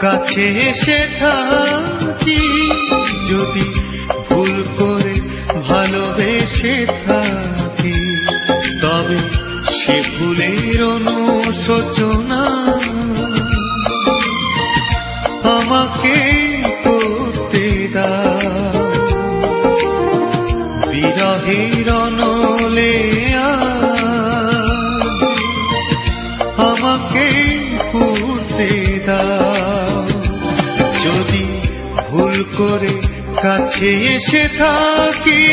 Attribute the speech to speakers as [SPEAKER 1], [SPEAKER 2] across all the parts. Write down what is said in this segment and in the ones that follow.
[SPEAKER 1] কাছে এসে থাকি। যদি ভুল করে ভালোবেসে থাকি, তবে সে ভুলের অনুশোচনা আমাকে করতে দাও। বিরহের অনলে আমাকে পড়তে দাও। যদি ভুল করে কাছে এসে থাকি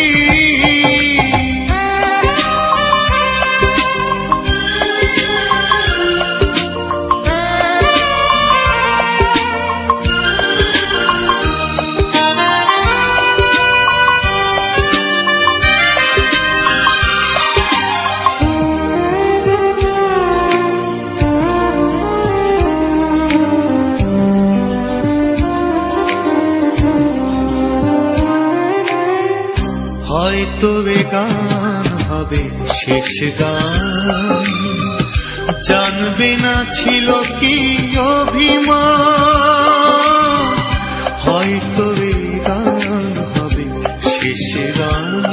[SPEAKER 1] হয়তো এ গান হবে শেষ গান। জানবে না ছিল কি অভিমান। হয়তো এ গান হবে শেষ গান।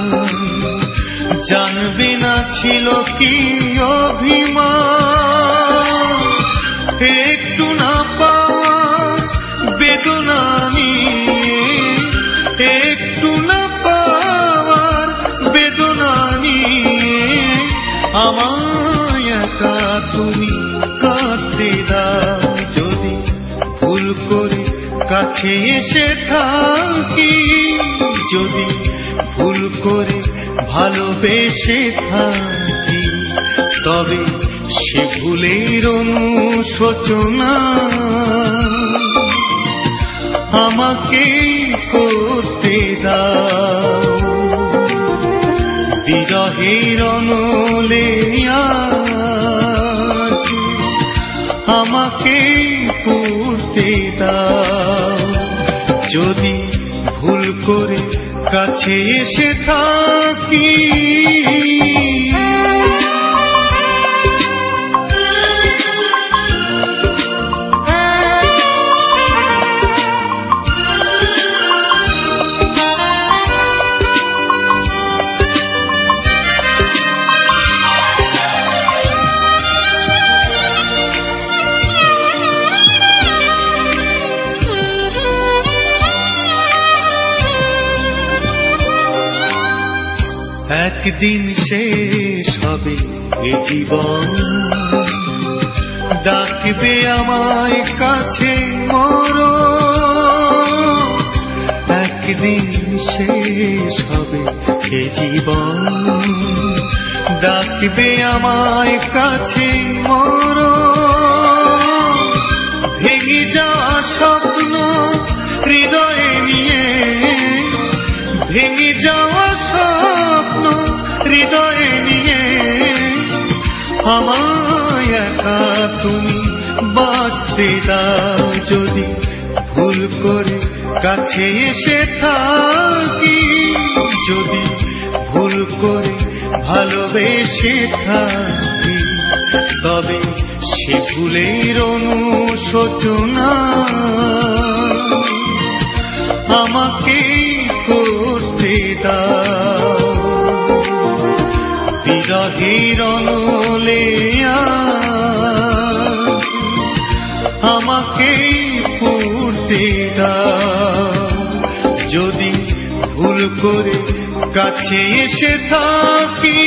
[SPEAKER 1] জানবে না ছিল কি অভিমান। এসে থাকি। যদি ভুল করে ভালোবেসে থাকি, তবে সে ভুলের অনুশোচনা। আমাকে করতে দাও। বিরহের অনলে আমাকে পড়তে দাও। যদি ভুল করে কাছে এসে থাকি একদিন শেষ হবে এ জীবন। ডাকবে আমায় কাছে মর। একদিন শেষ হবে এ জীবন। ডাকবে আমায় কাছে মর। তুমি বাঁচতে দাও যদি ভুল করে কাছে এসে থাকি। যদি ভুল করে ভালোবেসে থাকি, তবে সে ভুলের অনুশোচনা। আমাকে করতে দাও। বিরহের অনলে দিদা যদি ভুল করে কাছে এসে থাকি